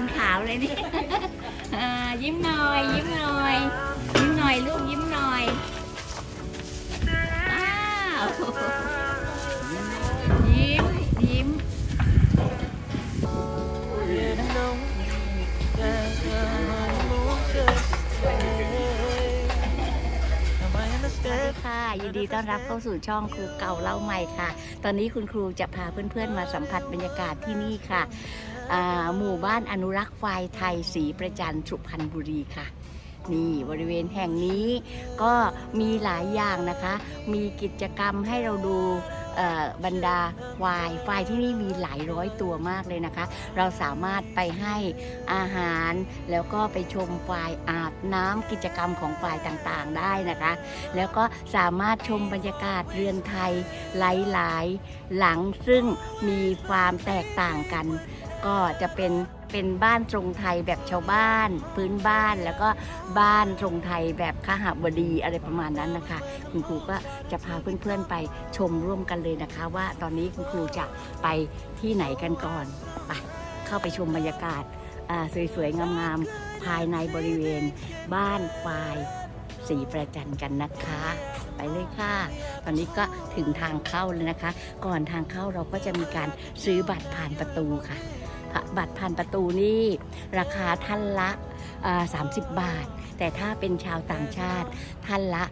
นขาวเลยนี่อ่ายิ้มหน่อย ยิ้มหน่อย ยิ้มหน่อยลูกยิ้มหน่อยอ้าวยิ้มยิ้ม And I know that your moon says stay. Now I สวัส understand. ดีค่ะยินดีต้อนรับเข้าสู่ช่องครูเก่าเล่าใหม่ค่ะ ตอนนี้คุณครูจะพาเพื่อนๆมาสัมผัสบรรยากาศที่นี่ค่ะอ่า หมู่บ้านอนุรักษ์ควายไทยศรีประจันสุพรรณบุรีค่ะ นี่บริเวณแห่งนี้ก็มีหลายอย่างนะคะ มีกิจกรรมให้เราดูบรรดาควายควายที่นี่มีหลายร้อยตัวมากเลยนะคะ เราสามารถไปให้อาหารแล้วก็ไปชมควายอาบน้ำกิจกรรมของควายต่างๆได้นะคะ แล้วก็สามารถชมบรรยากาศเรือนไทยหลายๆ หลังซึ่งมีความแตกต่างกัน ก็จะเป็นเป็นบ้านทรงไทยแบบชาวบ้าน พื้นบ้านแล้วก็บ้านทรงไทยแบบขหบดีอะไรประมาณนั้นนะคะ คุณครูก็จะพาเพื่อนๆไปชมร่วมกันเลยนะคะ ว่าตอนนี้คุณครูจะไปที่ไหนกันก่อนไปเข้าไปชมบรรยากาศาสวยๆงามๆภายในบริเวณ บ้านควายสีประจันกันนะคะ ไปเลยค่ะ ตอนนี้ก็ถึงทางเข้าเลยนะคะ ก่อนทางเข้าเราก็จะมีการซื้อบัตรผ่านประตูค่ะ บัตรผ่านประตูนี่ราคาท่านละ 30 บาท แต่ถ้าเป็นชาวต่างชาติท่านละ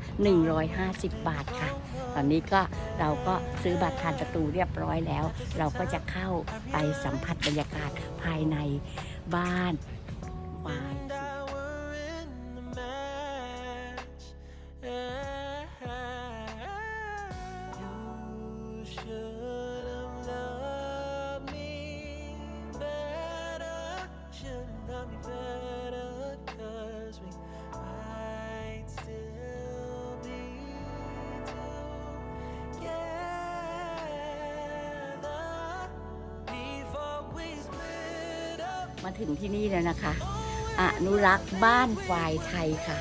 150 บาทค่ะ ตอนนี้ก็เราก็ซื้อบัตรผ่านประตูเรียบร้อยแล้ว เราก็จะเข้าไปสัมผัสบรรยากาศภายในบ้านควาย มาถึงที่นี่แล้วนะคะ อนุรักษ์บ้านควายไทยค่ะ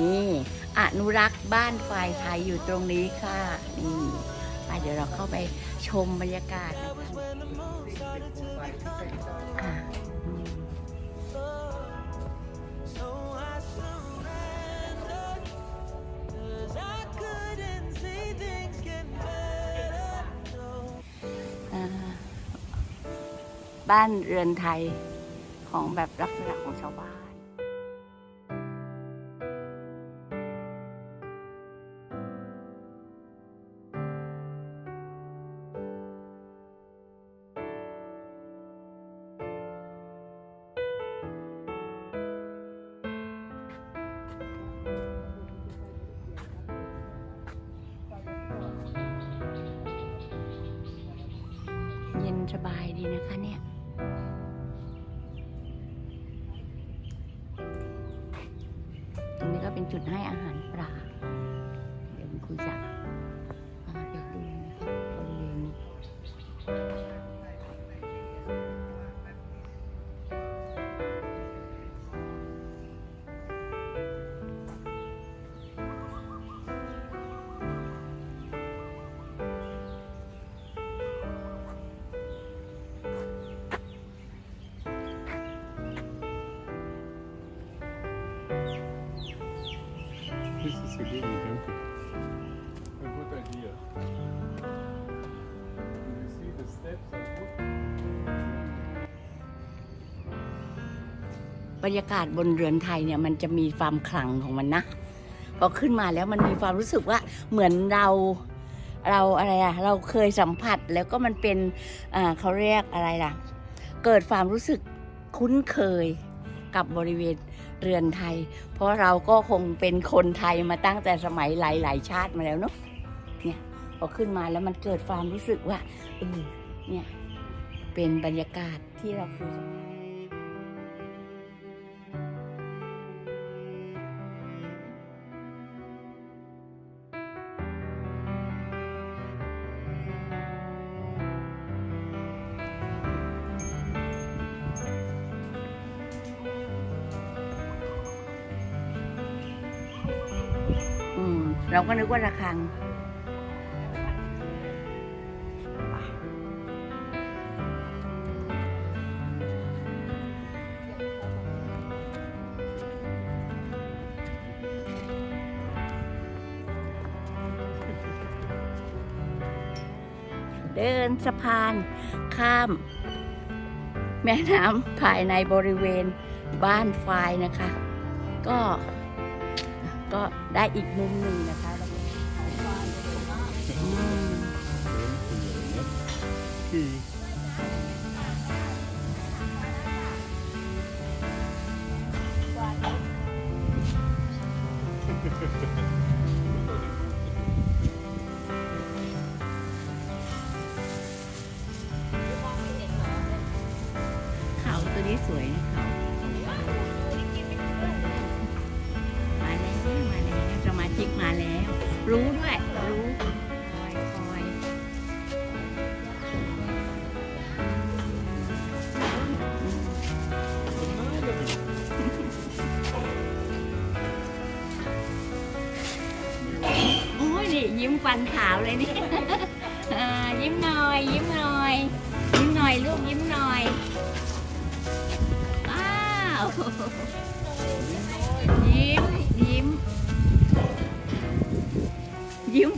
นี่อนุรักษ์บ้านควายไทยอยู่ตรงนี้ค่ะ นี่ไปเดี๋ยวเราเข้าไปชมบรรยากาศนะคะบ้านเรือนไทย ของแบบลักษณะของชาวบ้าน เย็นสบายดีนะคะเนี่ย เป็นจุดให้อาหารปลา เดี๋ยวคุณครูจะ This is a good idea. Did You see the steps are good. บรรยากาศบนเรือนไทยเนี่ยมันจะมีความขลังของมันนะพอขึ้นมาแล้วมันมีความรู้สึกว่าเหมือนเราเราอะไรอะเราเคยสัมผัสแล้วก็มันเป็นอ่าเขาเรียกอะไรล่ะ เกิดความรู้สึกคุ้นเคยกับบริเวณ เรือนไทย เพราะเราก็คงเป็นคนไทยมาตั้งแต่สมัยหลาย ๆ ชาติมาแล้วเนาะเนี่ยพอขึ้นมาแล้วมันเกิดความรู้สึกว่าเออเนี่ยเป็นบรรยากาศที่เราคือ เราก็นึกว่าระฆังเดินสะพานข้าม แม่น้ำภายในบริเวณบ้านไฟนะคะ ก็ ก็ได้อีกมุมหนึ่งนะคะแล้วก็อืมคือเขาตัวนี้สวยนะเขามา รู้ด้วยรู้คอยคอยโอ้ยนี่ยิ้มฟันขาวเลยนี่ อ่ายิ้มหน่อย ยิ้มหน่อย ยิ้มหน่อยลูกยิ้มหน่อยว้าวยิ้มยิ้ม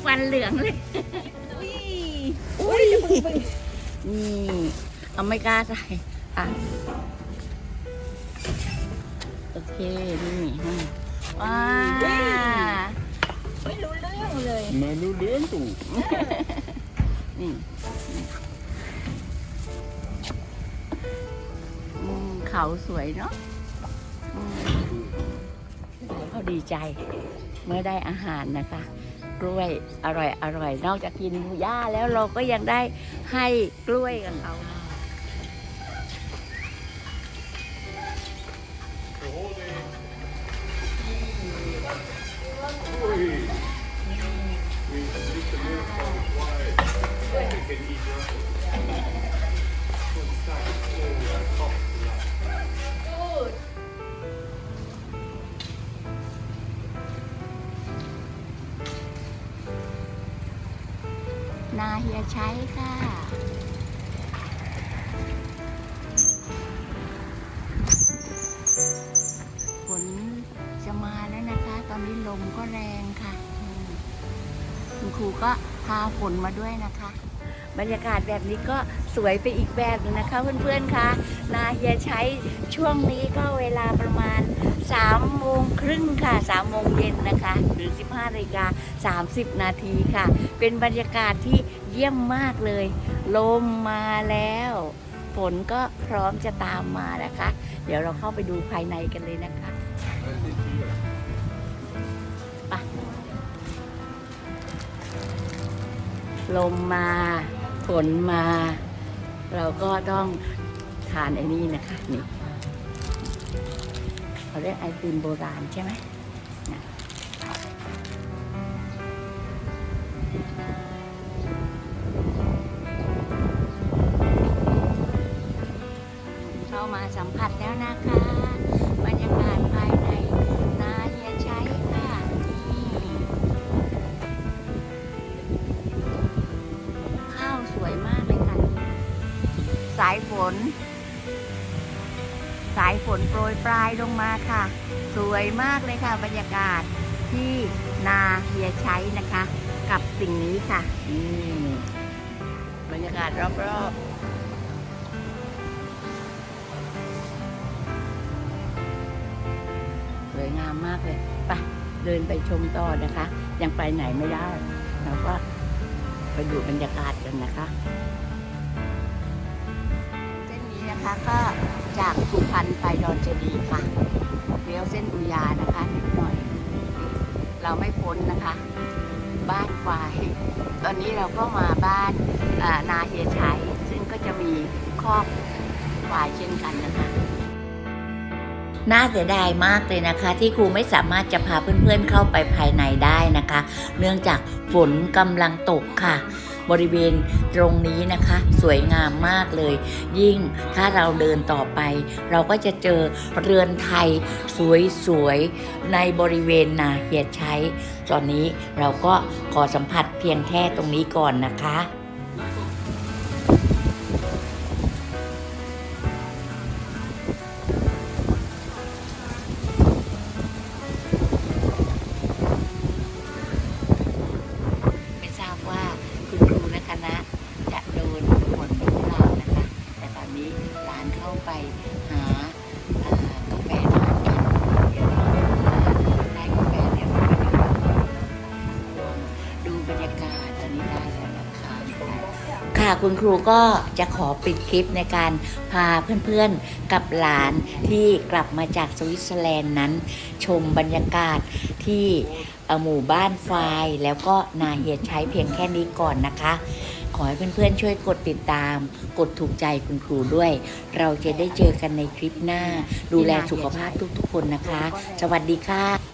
ฟันเหลืองเลยอุ้ยนี่เอาไม่กล้าใส่อะโอเคนี่อืมว้าไม่รู้เรื่องเลยมารู้เรื่องตู่นี่อืมเขาสวยเนาะอืมเขาดีใจเมื่อได้อาหารนะคะ กล้วยอร่อยอร่อยนอกจากกินหญ้าแล้วเราก็ยังได้ให้กล้วยกับเขา นาเฮียใช้ค่ะ ฝนจะมาแล้วนะคะ ตอนนี้ลมก็แรงค่ะ คุณครูก็พาฝนมาด้วยนะคะ บรรยากาศแบบนี้ก็ สวยไปอีกแบบนึงนะคะเพื่อนๆคะนาเฮียใช้ช่วงนี้ก็เวลาประมาณ3โมงครึ่งค่ะ3โมงเย็นนะคะหรือ 15นาฬิกา30 นาทีค่ะ เป็นบรรยากาศที่เยี่ยมมากเลย ลมมาแล้ว ฝนก็พร้อมจะตามมานะคะ เดี๋ยวเราเข้าไปดูภายในกันเลยนะคะไปลมมา ฝนมา เราก็ต้องทานไอ้นี่นะคะนี่เขาเรียกไอติมโบราณใช่ไหมเข้ามาสัมผัสแล้วนะคะายลงมาค่ะ สวยมากเลยค่ะ บรรยากาศที่นาเฮียชัยนะคะ กับสิ่งนี้ค่ะนี่บรรยากาศรอบๆสวยงามมากเลยไปเดินไปชมต่อนะคะ ยังไปไหนไม่ได้ เราก็ไปดูบรรยากาศกันนะคะ เส้นนี้นะคะก็ จากสุพรรณไปดอนเจดีย์ค่ะเลี้ยวเส้นอุยานะคะนิดหน่อย เราไม่พ้นนะคะ บ้านควาย ตอนนี้เราก็มาบ้านนาเฮียชัยซึ่งก็จะมีครอบควายเช่นกันนะคะน่าเสียดายมากเลยนะคะ ที่ครูไม่สามารถจะพาเพื่อนๆเข้าไปภายในได้นะคะ เนื่องจากฝนกำลังตกค่ะ บริเวณตรงนี้นะคะ สวยงามมากเลย ยิ่งถ้าเราเดินต่อไป เราก็จะเจอเรือนไทยสวยๆ ในบริเวณนาเฮียชัยตอนนี้เราก็ขอสัมผัสเพียงแค่ตรงนี้ก่อนนะคะไม่ทราบว่าคุณครูและคณะจะ คุณครูก็จะขอปิดคลิปในการพาเพื่อนๆกับหลานที่กลับมาจากสวิตเซอร์แลนด์นั้น ชมบรรยากาศที่หมู่บ้านไฟแล้วก็นาเฮียใช้เพียงแค่นี้ก่อนนะคะ ขอให้เพื่อนๆช่วยกดติดตาม กดถูกใจคุณครูด้วย เราจะได้เจอกันในคลิปหน้า ดูแลสุขภาพทุกๆคนนะคะ สวัสดีค่ะ